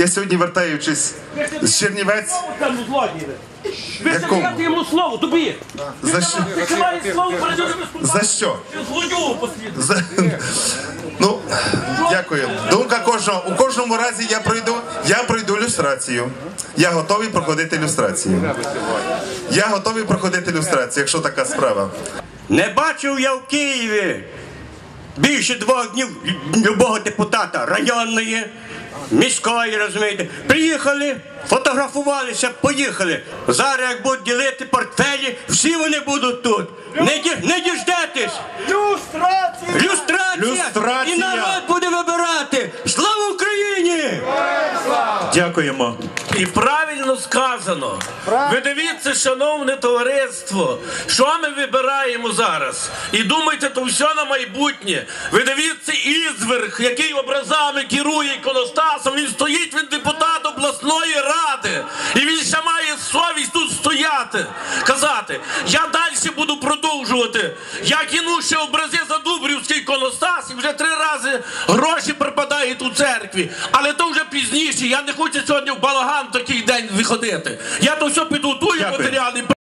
Я сьогодні вертаючись з Чернівець. Ви ще даєте йому слово, тобі. За що? За що? За... Ну, дякую. Думка кожного. У кожному разі я пройду, я пройду люстрацію. Я готовий проходити люстрацію. Я готовий проходити люстрацію, якщо така справа. Не бачив я в Києві більше двох днів любого депутата районної, міської, розумієте. Приїхали, фотографувалися, поїхали. Зараз, як будуть ділити портфелі, всі вони будуть тут. Не, ді- не діждетесь! Люстрація! Люстрація! Люстрація! І народ буде вибирати! Слава Україні! Дякуємо. І правильно сказано. Ви дивіться, шановне товариство, що ми вибираємо зараз. І думайте, то все на майбутнє. Ви дивіться ізверг, який образами керує іконостасом. Він стоїть, він депутат обласної ради. І він ще має совість тут стояти. Казати, я далі буду продовжувати. Я кину ще образи за Дубрівський іконостас і вже три рази гроші у церкві. Але то вже пізніше. Я не хочу сьогодні в балаган такий день виходити. Я то все підготую матеріальний. матеріали,